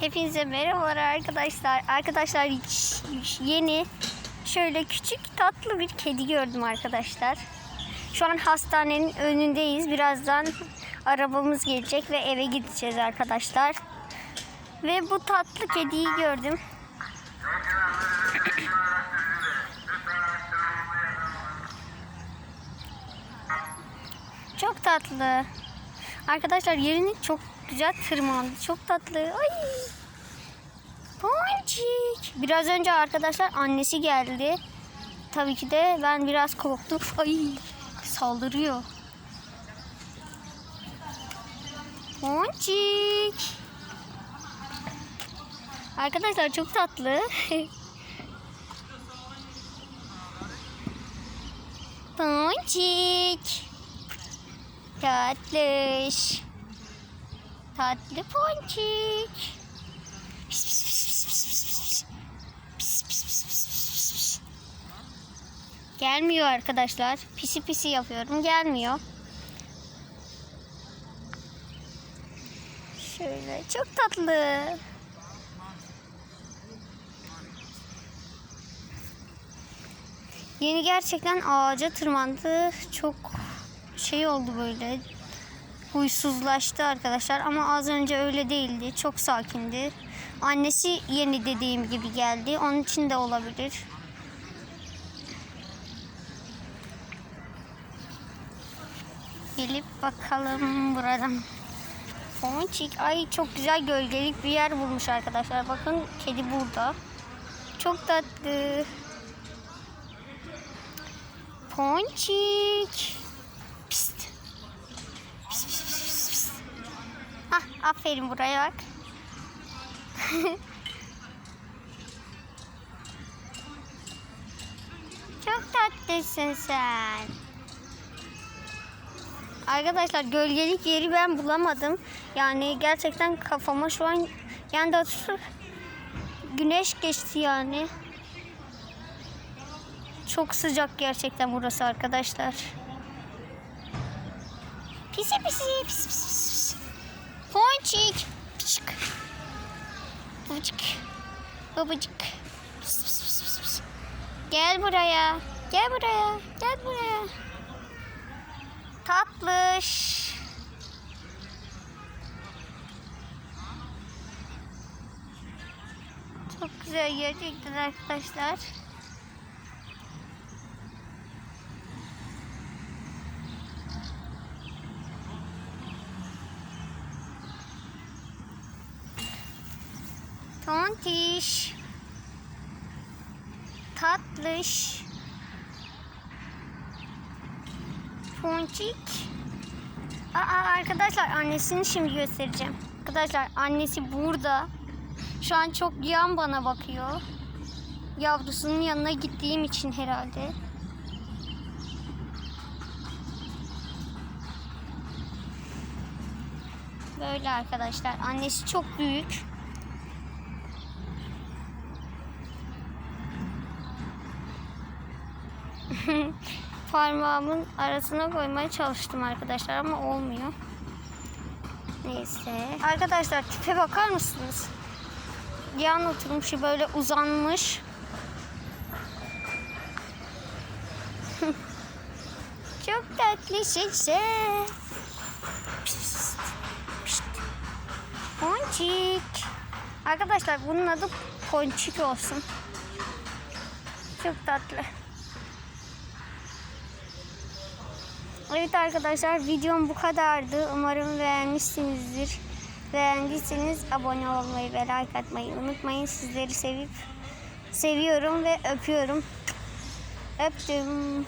Hepinize merhabalar arkadaşlar. Arkadaşlar yeni şöyle küçük tatlı bir kedi gördüm arkadaşlar. Şu an hastanenin önündeyiz. Birazdan arabamız gelecek ve eve gideceğiz arkadaşlar. Ve bu tatlı kediyi gördüm. Çok tatlı. Arkadaşlar yerini çok güzel tırmandı. Çok tatlı. Ay. Ponçik. Biraz önce arkadaşlar annesi geldi. Tabii ki de ben biraz korktum. Ay saldırıyor. Ponçik. Arkadaşlar çok tatlı. Ponçik. Tatlış. Tatlı ponçik. Pis, pis. Gelmiyor arkadaşlar. Pisi pisi yapıyorum. Gelmiyor. Şöyle çok tatlı. Yeni gerçekten ağaca tırmandı. Çok şey oldu böyle. Huysuzlaştı arkadaşlar ama az önce öyle değildi. Çok sakindi. Annesi yeni dediğim gibi geldi. Onun için de olabilir. Gelip bakalım buradan. Ponçik. Ay çok güzel gölgelik bir yer bulmuş arkadaşlar. Bakın kedi burada. Çok tatlı. Ponçik. Aferin buraya bak. Çok tatlısın sen. Arkadaşlar gölgelik yeri ben bulamadım. Yani gerçekten kafama şu an yani doğrusu güneş geçti yani. Çok sıcak gerçekten burası arkadaşlar. Pisi pisi pis pis pis. Ponçik. Pişik. Babacık. Babacık. Pis pis pis pis pis. Gel buraya. Gel buraya. Gel buraya. Tatlış. Çok güzel gerçekten arkadaşlar. Tontiş. Tatlış. Ponçik. Aa arkadaşlar annesini şimdi göstereceğim. Arkadaşlar annesi burada. Şu an çok yan bana bakıyor. Yavrusunun yanına gittiğim için herhalde. Böyle arkadaşlar. Annesi çok büyük. Parmağımın arasına koymaya çalıştım arkadaşlar ama olmuyor. Neyse. Arkadaşlar tipe bakar mısınız? Yan oturmuş böyle uzanmış. Çok tatlı şişe. Pişt. Ponçik. Arkadaşlar bunun adı Ponçik olsun. Çok tatlı. Evet arkadaşlar videom bu kadardı. Umarım beğenmişsinizdir. Beğendiyseniz abone olmayı ve like atmayı unutmayın. Sizleri sevip seviyorum ve öpüyorum. Öptüm.